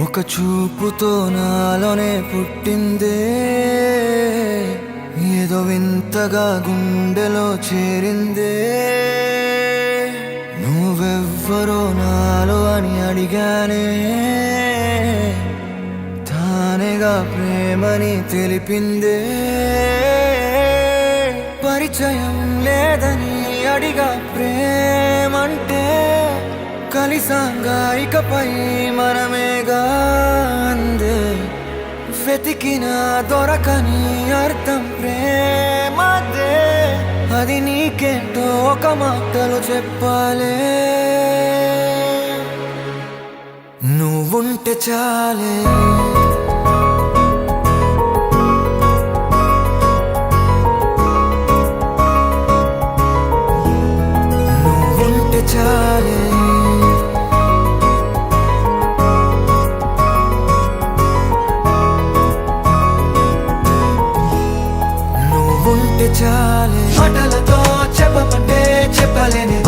ఒక చూపుతో నాలోనే పుట్టిందే. ఏదో వింతగా గుండెలో చేరిందే. నువ్వెవ్వరో నాలో అని అడిగానే. తానేగా ప్రేమని తెలిపిందే. పరిచయం లేదని అడిగా ప్రేమంటే కలిసాంగా ఇకపై మనమేగా అందే వెతికిన దొరకని అర్థం ప్రేమదే. అది నీకేంటో ఒక మాటలు చెప్పాలే. నువ్వుంటే చాలే. చాలే. మాటలతో చెప్పమంటే చెప్పలేని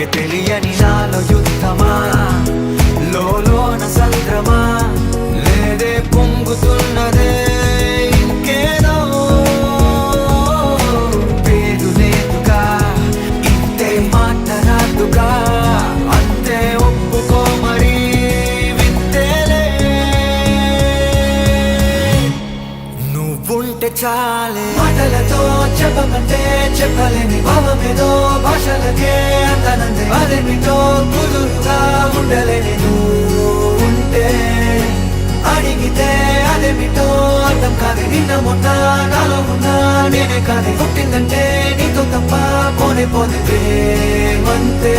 నాకే తెలియని నాలో యుద్ధమా? లోలోన సంద్రమా? లేదే పొంగుతున్నదే ఇంకేదో? పేరు లేదుగా ఇంతే మాట రాదుగా అంతే ఒప్పుకో మరి వింతేలే. నువ్వుంటే చాలే. మాటలతో చెప్పమంటే చెప్పలేని భావమేదో భాషలకే. అందనందే అదేమిటో కుదురుగా ఉండలేని ఉంటే అడిగితే అదేమిటో అర్థం కాదు. నిన్న మొన్న నాలో ఉన్నా నేనే కాదు. పుట్టిందంటే నీతో తప్ప పోనే పోతే మంతే.